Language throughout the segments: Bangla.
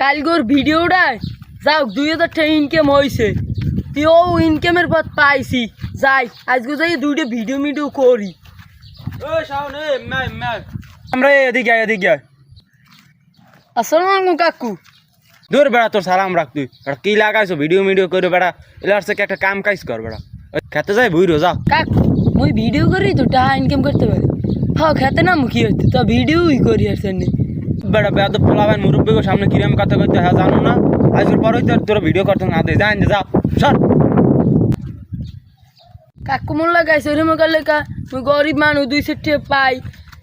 কালগোর ভিডিওটা যাও দুই হাজার টাকা ইনকাম হয়েছে তুইও ইনকামের পথ পাইছি। যাই আজকে যাই দুইটা ভিডিও মিডিও করি। আমরা এদিকে আয়, এদিকে আয়। আসসালামু আলাইকুম কাকু। দূর বেড়া তোর সালাম রাখ তুই। বেড়া কি লাগাইছো? ভিডিও মিডিও করে বেড়া। এলার থেকে একটা কাম কাজ কর বেড়া। খেতে যাই বুঝরো যা। কাকু মুই ভিডিও করি তো টাকা ইনকাম করতে পারি। হ্যাঁ খেতে না মুখি হচ্ছে তো ভিডিওই করি আর বেড়া তো পোলাবেন মুরব্বী সামনে কিরম কথা কইতে হ্যাঁ জানো না? আজকের পর হইতে তোর ভিডিও করতে না দে যাই যা সর। কাকু মোর লাগাইছে ওরম লেখা মুই গরিব মানুষ দুই সেটে পাই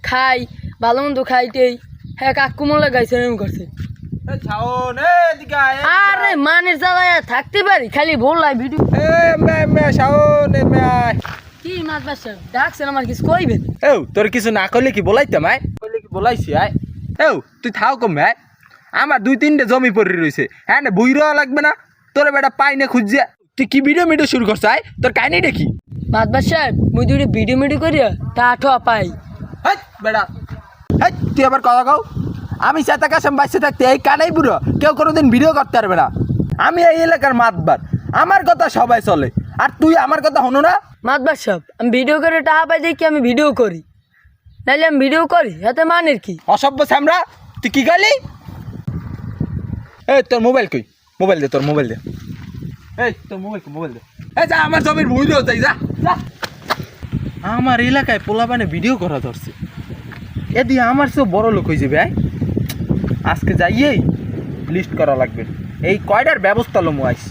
খাই ভালো মন্দ খাইতেই হ্যাঁ কাকু মোর লাগাইছে ওরম করছে। আরে মানের জ্বালায় থাকতে পারি খালি বললাই ভিডিও এ মে মে শাওন এ মে আয়। কি মাছ বাসা ডাকছেন আমার কিছু কইবেন? এও তোর কিছু না করলে কি বলাইতাম আয়? কইলে কি বলাইছি আয়? এও তুই থাও কম আয় আমার দুই তিনটে জমি পড়ে রয়েছে। হ্যাঁ না বইরও লাগবে না। তোর বেটা পাই না খুঁজছে। তুই কি ভিডিও মিডিও শুরু করছ আয়? তোর কাহিনী দেখি। মাছ বাসা মুই দুইটা ভিডিও মিডিও করিয়া তা ঠ পাই। হেই বেটা। হেই তুই আবার কথা কও। আমি চেতা কাছে বাঁচতে থাকতে এই কানাই বুড়ো। কেউ কোনোদিন ভিডিও করতে পারবে না। আমি এই এলাকার মাতবার। আমার কথা সবাই চলে। আর তুই আমার কথা হনো না। মাতবার বাসা আমি ভিডিও করে টাকা পাই দেখি আমি ভিডিও করি। নাইলে আমি ভিডিও করি, এতে মানের কি? অসভ্য স্যামরা তুই কি গালি? এই, তোর মোবাইল কই? মোবাইল দে, তোর মোবাইল দে। এই, তোর মোবাইল কই? মোবাইল দে। এই, যা, আমার জমির দিও যাই যা। যা। আমার এলাকায় পোলাপানে ভিডিও করা ধরছে। এ দিয়ে আমার সে বড় লোক হয়ে যাবে আজকে যাইয়েই লিস্ট করা লাগবে। এই কয়টার ব্যবস্থা লমু, আইস?